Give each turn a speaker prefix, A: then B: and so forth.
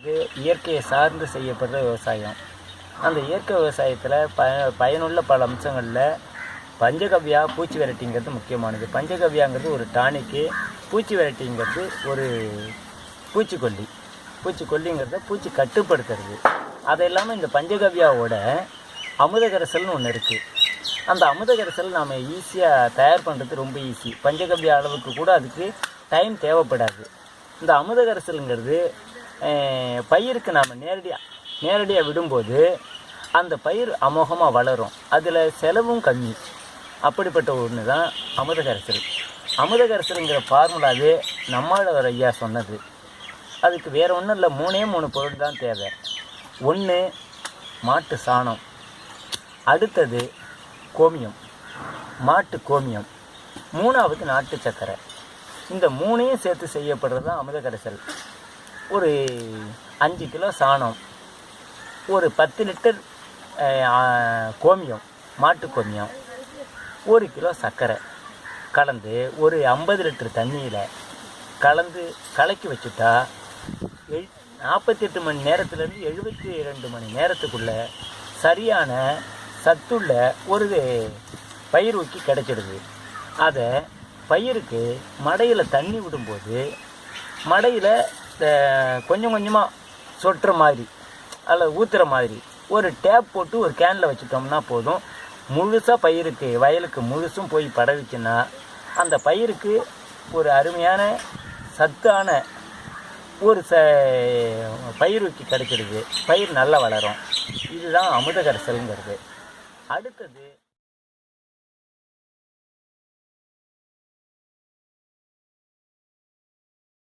A: இது இயற்கையை சார்ந்து செய்யப்படுற விவசாயம். அந்த இயற்கை விவசாயத்தில் ப பயனுள்ள பல அம்சங்களில் பஞ்சகவ்யா பூச்சி விரட்டிங்கிறது முக்கியமானது. பஞ்சகவ்யாங்கிறது ஒரு டானிக்கு பூச்சி விரட்டிங்கிறது ஒரு பூச்சிக்கொல்லி. பூச்சிக்கொல்லிங்கிறத பூச்சி கட்டுப்படுத்துறது. அது இல்லாமல் இந்த பஞ்சகவ்யாவோட அமுதகரசல்னு ஒன்று இருக்குது அந்த அமுதகரசல் நாம் ஈஸியாக தயார் பண்ணுறது ரொம்ப ஈஸி. பஞ்சகவ்யா அளவுக்கு கூட அதுக்கு டைம் தேவைப்படாது. இந்த அமுதகரசலுங்கிறது பயிருக்கு நாம் நேரடியாக நேரடியாக விடும்போது அந்த பயிர் அமோகமாக வளரும். அதில் செலவும் கம்மி. அப்படிப்பட்ட ஒன்று தான் அமுதகரசல் அமுதகரசலுங்கிற ஃபார்முலாவே நம்மாழ்வார் ஐயா சொன்னது. அதுக்கு வேறு ஒன்றும் இல்லை மூணே மூணு பொருள் தான் தேவை. ஒன்று மாட்டு சாணம். அடுத்தது கோமியம். மாட்டு கோமியம். மூணாவது நாட்டு சக்கரை இந்த மூணையும் சேர்த்து செய்யப்படுறது தான் அமுத கரைசல் ஒரு அஞ்சு கிலோ சாணம் ஒரு பத்து லிட்டர் கோமியம் மாட்டு கோமியம் ஒரு கிலோ சர்க்கரை கலந்து ஒரு ஐம்பது லிட்டர் தண்ணியில் கலந்து கலக்கி வச்சுட்டா எழு நாற்பத்தெட்டு மணி நேரத்துலேருந்து எழுபத்தி ரெண்டு மணி நேரத்துக்குள்ள சரியான சத்துள்ள ஒரு பயிர் ஊக்கி கிடைச்சிடுது. அதை பயிருக்கு மடையில் தண்ணி விடும்போது மடையில் கொஞ்சம் கொஞ்சமாக சொட்டுற மாதிரி அதில் ஊற்றுற மாதிரி ஒரு டேப் போட்டு ஒரு கேனில் வச்சுட்டோம்னா போதும். முழுசாக பயிருக்கு வயலுக்கு முழுசும் போய் படவிச்சுன்னா அந்த பயிருக்கு ஒரு அருமையான சத்தான ஒரு ச பயிருக்கு கிடைச்சிடுது. பயிர் நல்லா வளரும். இதுதான் அமுதகரசல்ங்கிறது அடுத்தது